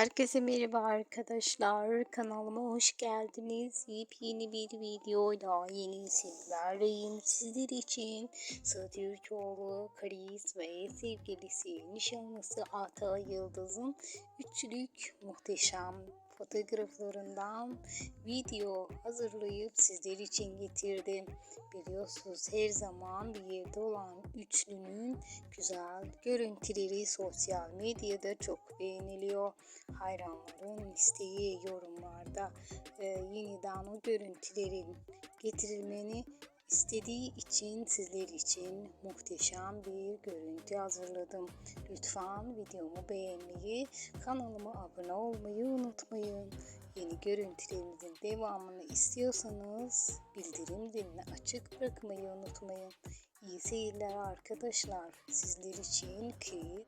Herkese merhaba arkadaşlar. Kanalıma hoş geldiniz. Yepyeni bir videoyla yeni sizlerleyim. Sizler için Sıla Türkoğlu, Karis ve sevgilisi nişanlısı Ata Yıldız'ın üçlük muhteşem fotoğraflarından video hazırlayıp sizler için getirdim. Biliyorsunuz her zaman bir yerde olan üçlünün güzel görüntüleri sosyal medyada çok beğeniliyor. Hayranların isteği yorumlarda e, yeniden o görüntülerin getirilmeni istediği için sizler için muhteşem bir görüntü hazırladım. Lütfen videomu beğenmeyi, kanalıma abone olmayı unutmayın. Yeni görüntülerimizin devamını istiyorsanız bildirim zilini açık bırakmayı unutmayın. İyi seyirler arkadaşlar. Sizler için ki